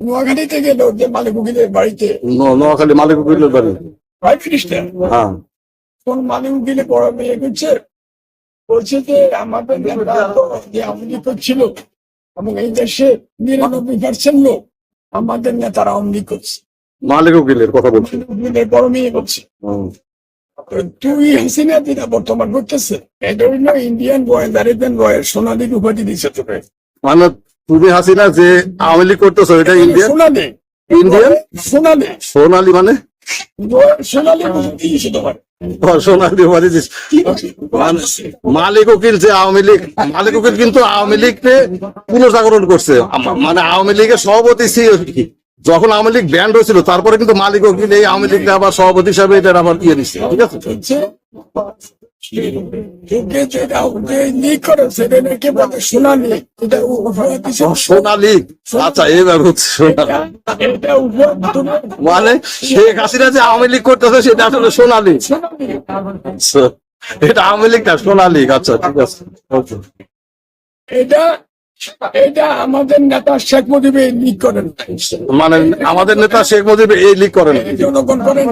নোয়াখালী থেকে মালিক উকিলের বাড়িতে নোয়াখালী মালিক উকিলের বাড়ি। প্রায় খ্রিস্টান হ্যাঁ। কোন মালিক উকিলে বড় মেয়ে করছে বলছে যে আমাদের যে আওয়ামী এবং এই দেশে নিরানব্বই পার্সেন্ট লোক আমাদের নেতারা আওয়ামী করছে। মালিক উকিলের কথা বলছি। উকিলের বড় মেয়ে বলছে। তুই হাসিনা যেটা বর্তমান করতেছে এটা হইল ইন্ডিয়ান বয়ের দারিদ্রেন বয়ের সোনালীর উপাধি দিচ্ছে তোকে। মানে তুমি হাসিনা যে আওয়ামী লীগ করতেছো এটা ইন্ডিয়ান ইন্ডিয়ান সোনালী সোনালী মানে সোনালী কি বলছি? মানে মালিক উকিল যে আওয়ামী লীগ মালিক উকিল কিন্তু আওয়ামী লীগকে পুনর্জাগরণ করছে। মানে আওয়ামী লীগের সভাপতি যখন আওয়ামী লীগ ব্যান্ড হয়েছিল তারপরে কিন্তু মালিক উকিল এই আওয়ামী লীগকে আবার সভাপতি হিসাবে এটা আবার দিয়ে দিচ্ছে ঠিক আছে? যেটা লিক করে সেটা নাকি বলে সোনালী। এটা উপহার দিছে ও, সোনা লীগ আচ্ছা হচ্ছে মানে শেখ হাসিনা যে আওয়ামী লীগ করতেছে সেটা আসলে সোনালী। এটা আওয়ামী লীগ না সোনা লীগ। আচ্ছা ঠিক আছে। এটা এটা আমাদের নেতা শেখ মুজিবে লিক করেন। মানে আমাদের নেতা শেখ মুজিব এই লীগ করেন। জনগণ করেন।